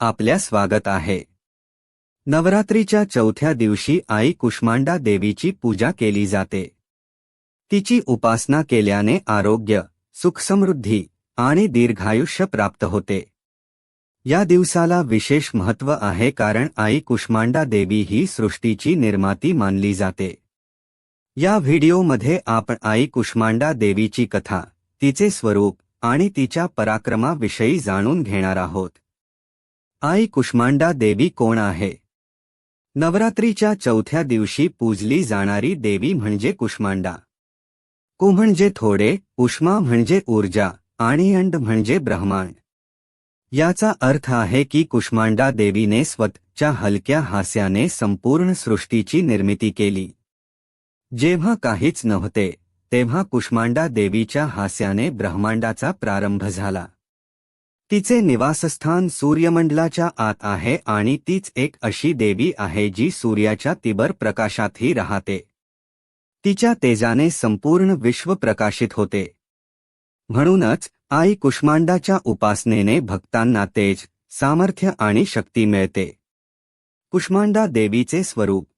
आपल्या स्वागत आहे. नवरात्रीच्या चौथ्या दिवशी आई कुष्मांडा देवीची पूजा केली जाते. तिची उपासना केल्याने आरोग्य सुखसमृद्धी आणि दीर्घायुष्य प्राप्त होते. या दिवसाला विशेष महत्त्व आहे कारण आई कुष्मांडा देवी ही सृष्टीची निर्माती मानली जाते. या व्हिडिओमध्ये आपण आई कुष्मांडा देवीची कथा तिचे स्वरूप आणि तिच्या पराक्रमाविषयी जाणून घेणार आहोत. आई कुष्मांडा देवी कोण आहे? नवरात्रीच्या चौथ्या दिवशी पूजली जाणारी देवी म्हणजे कुष्मांडा. कु म्हणजे थोडे उष्मा म्हणजे ऊर्जा आणि अंड म्हणजे ब्रह्मांड. याचा अर्थ आहे की कुष्मांडा देवीने स्वतःच्या हलक्या हास्याने संपूर्ण सृष्टीची निर्मिती केली. जेव्हा काहीच नव्हते तेव्हा कुष्मांडा देवीच्या हास्याने ब्रह्मांडाचा प्रारंभ झाला. तिचे निवासस्थान सूर्यमंडलाच्या आत आहे आणि तीच एक अशी देवी आहे जी सूर्याच्या तिबर प्रकाशातही राहते. तिच्या तेजाने संपूर्ण विश्व प्रकाशित होते. म्हणूनच आई कुष्मांडाच्या उपासनेने भक्तांना तेज सामर्थ्य आणि शक्ती मिळते. कुष्मांडा देवीचे स्वरूप.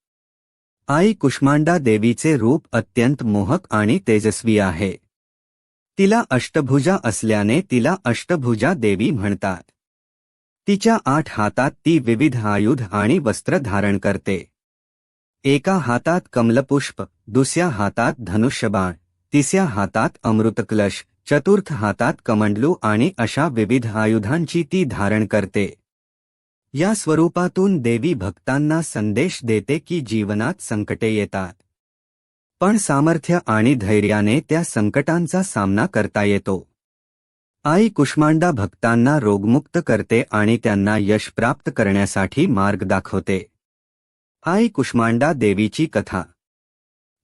आई कुष्मांडा देवीचे रूप अत्यंत मोहक आणि तेजस्वी आहे. तिला अष्टभुजा असल्याने तिला अष्टभुजा देवी म्हणतात. तिच्या आठ हातात ती विविध आयुध आणि वस्त्र धारण करते. एका हातात कमलपुष्प दुसऱ्या हातात धनुष्यबाण तिसऱ्या हातात अमृतकलश चतुर्थ हातात कमंडलू आणि अशा विविध आयुधांची ती धारण करते. या स्वरूपातून देवी भक्तांना संदेश देते की जीवनात संकटे येतात. पण सामर्थ्य आणि धैर्याने त्या संकटांचा सामना करता येतो. आई कुष्मांडा भक्तांना रोगमुक्त करते आणि त्यांना यश प्राप्त करण्यासाठी मार्ग दाखवते. आई कुष्मांडा देवीची कथा.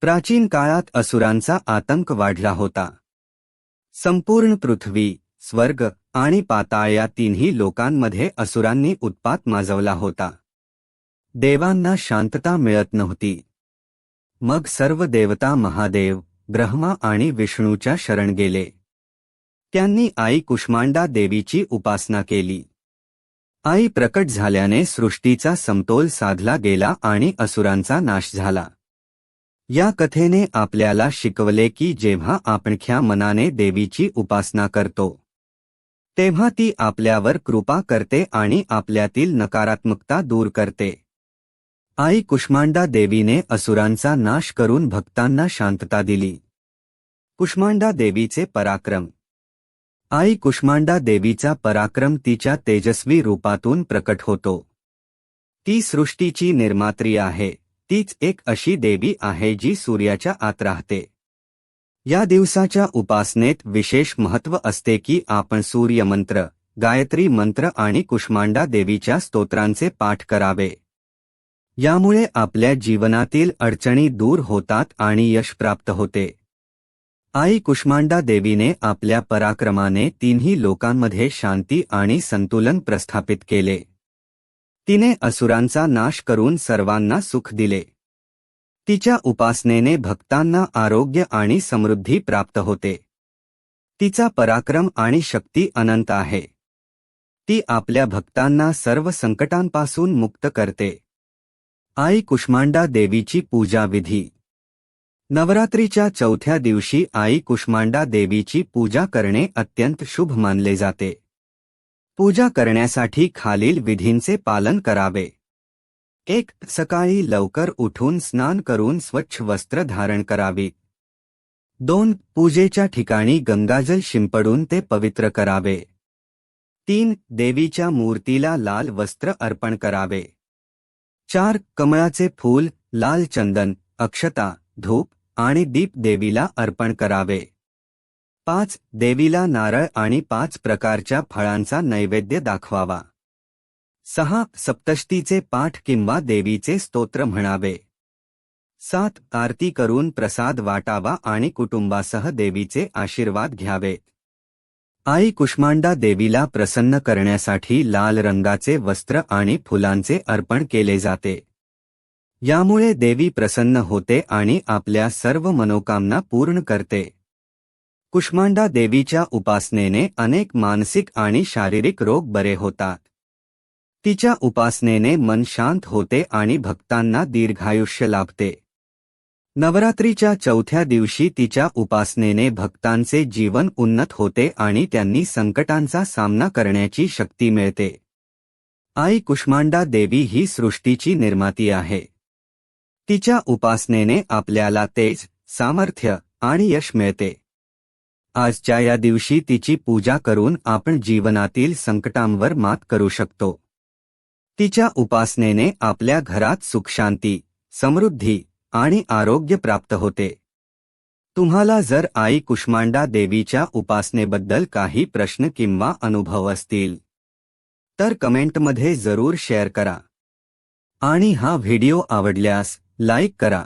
प्राचीन काळात असुरांचा आतंक वाढला होता. संपूर्ण पृथ्वी स्वर्ग आणि पाताळ या तिन्ही लोकांमध्ये असुरांनी उत्पात माजवला होता. देवांना शांतता मिळत नव्हती. मग सर्व देवता महादेव ब्रह्मा आणि विष्णूच्या शरण गेले. त्यांनी आई कुष्मांडा देवीची उपासना केली. आई प्रकट झाल्याने सृष्टीचा समतोल साधला गेला आणि असुरांचा नाश झाला. या कथेने आपल्याला शिकवले की जेव्हा आपणख्या मनाने देवीची उपासना करतो तेव्हा ती आपल्यावर कृपा करते आणि आपल्यातील नकारात्मकता दूर करते. आई कुष्मांडा देवीने असुरांचा नाश करून भक्तांना शांतता दिली. कुष्मांडा देवीचे पराक्रम. आई कुष्मांडा देवीचा पराक्रम तिच्या तेजस्वी रूपातून प्रकट होतो. ती सृष्टीची निर्मात्री आहे. तीच एक अशी देवी आहे जी सूर्याच्या आत राहते. या दिवसाच्या उपासनेत विशेष महत्त्व असते की आपण सूर्यमंत्र गायत्री मंत्र आणि कुष्मांडा देवीच्या स्तोत्रांचे पाठ करावे. यामुळे आपल्या जीवनातील अडचणी दूर होतात आणि यश प्राप्त होते. आई कुष्मांडा देवीने आपल्या पराक्रमाने तिन्ही लोकांमध्ये शांती आणि संतुलन प्रस्थापित केले. तिने असुरांचा नाश करून सर्वांना सुख दिले. तिच्या उपासनेने भक्तांना आरोग्य आणि समृद्धी प्राप्त होते. तिचा पराक्रम आणि शक्ती अनंत आहे. ती आपल्या भक्तांना सर्व संकटांपासून मुक्त करते. आई कुष्मांडा देवीची पूजा विधी नवरात्रीच्या चौथ्या दिवशी आई कुष्मांडा देवीची पूजा करणे अत्यंत शुभ मानले जाते. पूजा करण्यासाठी खालील विधींचे पालन करावे. एक सकाळी लवकर उठून स्नान करून स्वच्छ वस्त्र धारण करावी. दोन पूजेच्या ठिकाणी गंगाजल शिंपडून ते पवित्र करावे. तीन देवीच्या मूर्तीला लाल वस्त्र अर्पण करावे. चार कमळाचे फूल लाल चंदन अक्षता धूप आणि दीप देवीला अर्पण करावे. पाच देवीला नारळ आणि पाच प्रकारच्या फळांचा नैवेद्य दाखवावा. सहा सप्तष्टीचे पाठ किंवा देवीचे स्तोत्र म्हणावे. सात आरती करून प्रसाद वाटावा आणि कुटुंबासह देवीचे आशीर्वाद घ्यावेत. आई कुष्मांडा देवीला प्रसन्न करण्यासाठी लाल रंगाचे वस्त्र आणि फुलांचे अर्पण केले जाते. यामुळे देवी प्रसन्न होते आणि आपल्या सर्व मनोकामना पूर्ण करते. कुष्मांडा देवीच्या उपासनेने अनेक मानसिक आणि शारीरिक रोग बरे होतात. तिच्या उपासनेने मन शांत होते आणि भक्तांना दीर्घायुष्य लाभते. नवरात्रीच्या चौथ्या दिवशी तिच्या उपासनेने भक्तांचे जीवन उन्नत होते आणि त्यांनी संकटांचा सामना करण्याची शक्ती मिळते. आई कुष्मांडा देवी ही सृष्टीची निर्माती आहे. तिच्या उपासनेने आपल्याला तेज सामर्थ्य आणि यश मिळते. आजच्या या दिवशी तिची पूजा करून आपण जीवनातील संकटांवर मात करू शकतो. तिच्या उपासनेने आपल्या घरात सुखशांती समृद्धी आणि आरोग्य प्राप्त होते. तुम्हाला जर आई कुष्मांडा देवीच्या उपासनेबद्दल काही प्रश्न किंवा अनुभव असतील तर कमेंटमध्ये जरूर शेअर करा. आणि हा व्हिडिओ आवडल्यास लाईक करा.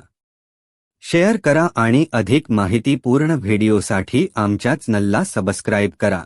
शेअर करा आणि अधिक माहितीपूर्ण व्हिडिओसाठी आमच्या चॅनलला सबस्क्राईब करा.